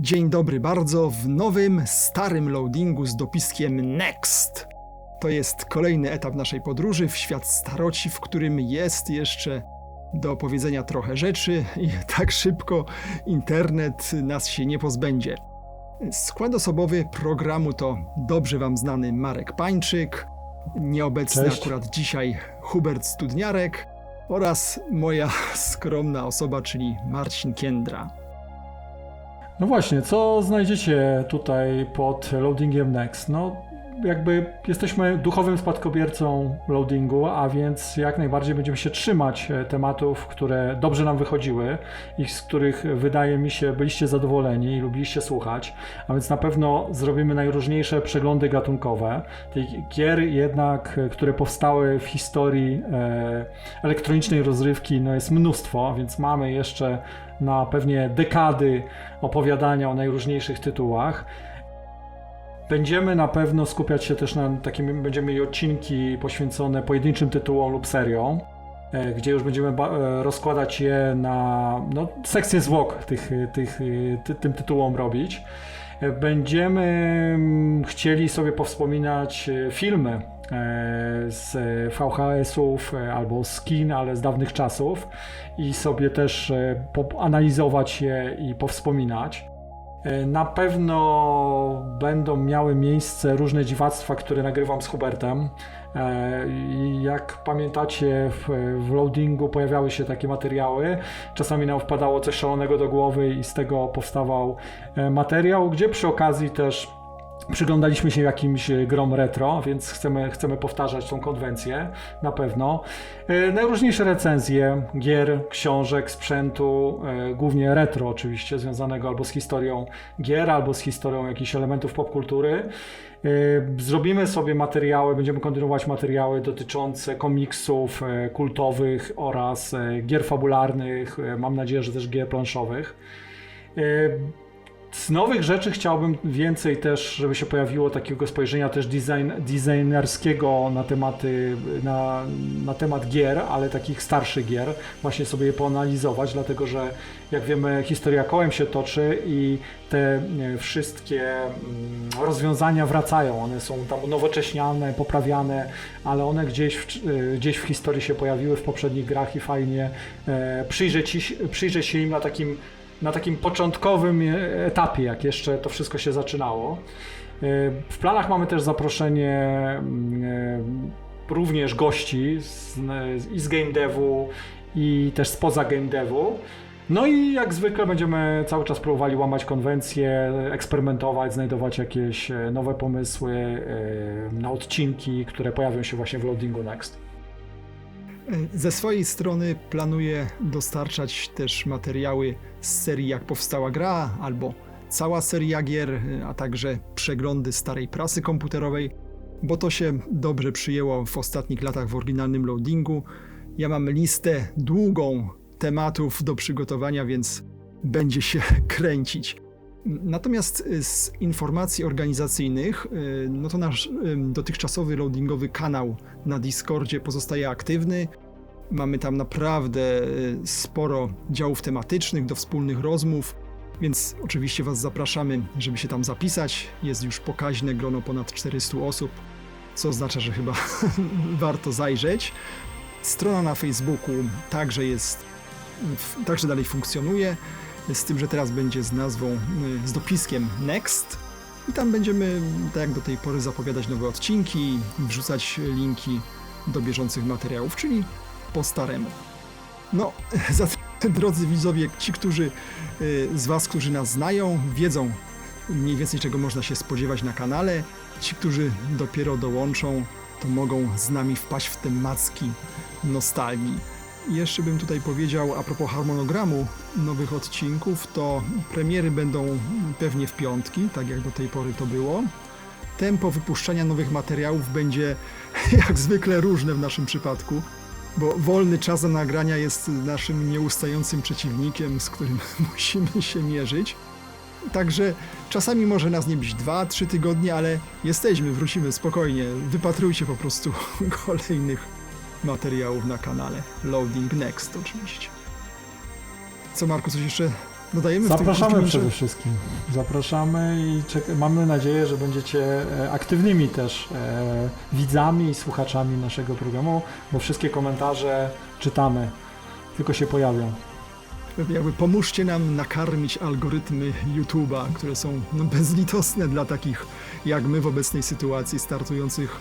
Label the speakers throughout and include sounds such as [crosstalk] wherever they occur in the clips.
Speaker 1: Dzień dobry bardzo w nowym, starym loadingu z dopiskiem Next. To jest kolejny etap naszej podróży w świat staroci, w którym jest jeszcze do opowiedzenia trochę rzeczy i [laughs] tak szybko internet nas się nie pozbędzie. Skład osobowy programu to dobrze Wam znany Marek Pańczyk, nieobecny
Speaker 2: Cześć.
Speaker 1: akurat dzisiaj Hubert Studniarek oraz moja [laughs] skromna osoba, czyli Marcin Kiendra.
Speaker 2: No właśnie, co znajdziecie tutaj pod loadingiem Next? No jakby jesteśmy duchowym spadkobiercą loadingu, a więc jak najbardziej będziemy się trzymać e, tematów, które dobrze nam wychodziły i z których wydaje mi się byliście zadowoleni i lubiliście słuchać, a więc na pewno zrobimy najróżniejsze przeglądy gatunkowe. Tych gier jednak, e, które powstały w historii e, elektronicznej rozrywki, no jest mnóstwo, więc mamy jeszcze na pewnie dekady opowiadania o najróżniejszych tytułach. Będziemy na pewno skupiać się też na takim, będziemy mieli odcinki poświęcone pojedynczym tytułom lub seriom, e, gdzie już będziemy e, rozkładać je na no, sekcję zwłok tych, tych, ty, tym tytułom robić. E, Będziemy mm, chcieli sobie powspominać e, filmy e, z VHS-ów e, albo z kin, ale z dawnych czasów i sobie też e, analizować je i powspominać. E, Na pewno będą miały miejsce różne dziwactwa, które nagrywam z Hubertem. E, jak pamiętacie, w, w loadingu pojawiały się takie materiały. Czasami nam wpadało coś szalonego do głowy, i z tego powstawał e, materiał, gdzie przy okazji też przyglądaliśmy się jakimś e, grom retro, więc chcemy, chcemy powtarzać tą konwencję na pewno. E, Najróżniejsze recenzje gier, książek, sprzętu, e, głównie retro oczywiście, związanego albo z historią gier, albo z historią jakichś elementów popkultury. Zrobimy sobie materiały, będziemy kontynuować materiały dotyczące komiksów kultowych oraz gier fabularnych, mam nadzieję, że też gier planszowych. Z nowych rzeczy chciałbym więcej też, żeby się pojawiło takiego spojrzenia też design, designerskiego na tematy, na, na temat gier, ale takich starszych gier, właśnie sobie je poanalizować, dlatego że jak wiemy historia kołem się toczy i te e, wszystkie mm, rozwiązania wracają, one są tam unowocześniane, poprawiane, ale one gdzieś w, e, gdzieś w historii się pojawiły w poprzednich grach i fajnie e, przyjrzeć, przyjrzeć się im na takim na takim początkowym e, etapie, jak jeszcze to wszystko się zaczynało. E, W planach mamy też zaproszenie mm, e, również gości z, i z game devu, i też spoza game devu. No i jak zwykle będziemy cały czas próbowali łamać konwencje, eksperymentować, znajdować jakieś nowe pomysły na odcinki, które pojawią się właśnie w Loadingu Next.
Speaker 1: Ze swojej strony planuję dostarczać też materiały z serii Jak powstała gra, albo cała seria gier, a także przeglądy starej prasy komputerowej, bo to się dobrze przyjęło w ostatnich latach w oryginalnym loadingu. Ja mam listę długą tematów do przygotowania, więc będzie się [laughs] kręcić. Natomiast y, z informacji organizacyjnych, y, no to nasz y, dotychczasowy loadingowy kanał na Discordzie pozostaje aktywny. Mamy tam naprawdę sporo działów tematycznych do wspólnych rozmów, więc oczywiście Was zapraszamy, żeby się tam zapisać. Jest już pokaźne grono ponad 400 osób, co oznacza, że chyba [laughs] warto zajrzeć. Strona na Facebooku także jest, także dalej funkcjonuje, z tym, że teraz będzie z nazwą, y, z dopiskiem Next. I tam będziemy, tak jak do tej pory, zapowiadać nowe odcinki, wrzucać linki do bieżących materiałów, czyli po staremu. No, [laughs] zatem, drodzy widzowie, ci, którzy y, z Was, którzy nas znają, wiedzą mniej więcej czego można się spodziewać na kanale. Ci, którzy dopiero dołączą, to mogą z nami wpaść w te macki nostalgii. Jeszcze bym tutaj powiedział a propos harmonogramu nowych odcinków, to premiery będą pewnie w piątki, tak jak do tej pory to było. Tempo wypuszczania nowych materiałów będzie [laughs] jak zwykle różne w naszym przypadku, bo wolny czas na nagrania jest naszym nieustającym przeciwnikiem, z którym [laughs] musimy się mierzyć. Także czasami może nas nie być 2-3 tygodnie, ale jesteśmy, wrócimy spokojnie. Wypatrujcie po prostu [laughs] kolejnych materiałów na kanale. Loading Next oczywiście. Co Marku, coś jeszcze Dodajemy
Speaker 2: Zapraszamy przede wszystkim. Zapraszamy i mamy nadzieję, że będziecie e, aktywnymi też e, widzami i słuchaczami naszego programu, bo wszystkie komentarze czytamy, tylko się pojawią.
Speaker 1: Jakby pomóżcie nam nakarmić algorytmy YouTube'a, które są no, bezlitosne dla takich jak my w obecnej sytuacji, startujących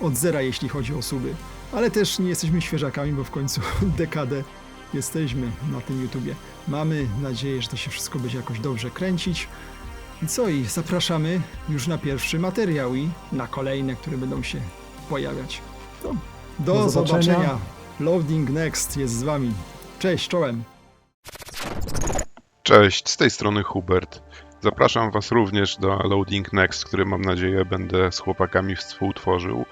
Speaker 1: od zera, jeśli chodzi o suby. Ale też nie jesteśmy świeżakami, bo w końcu [laughs] dekadę jesteśmy na tym YouTubie. Mamy nadzieję, że to się wszystko będzie jakoś dobrze kręcić. I co i zapraszamy już na pierwszy materiał i na kolejne, które będą się pojawiać. To do,
Speaker 2: Do zobaczenia.
Speaker 1: zobaczenia. Loading Next jest z Wami. Cześć, czołem.
Speaker 3: Cześć, z tej strony Hubert. Zapraszam Was również do Loading Next, który mam nadzieję będę z chłopakami współtworzył.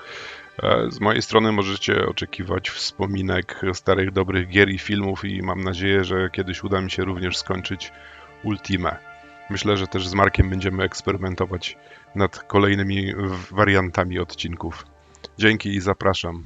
Speaker 3: E, Z mojej strony możecie oczekiwać wspominek starych, dobrych gier i filmów i mam nadzieję, że kiedyś uda mi się również skończyć Ultimę. Myślę, że też z Markiem będziemy eksperymentować nad kolejnymi wariantami odcinków. Dzięki i zapraszam.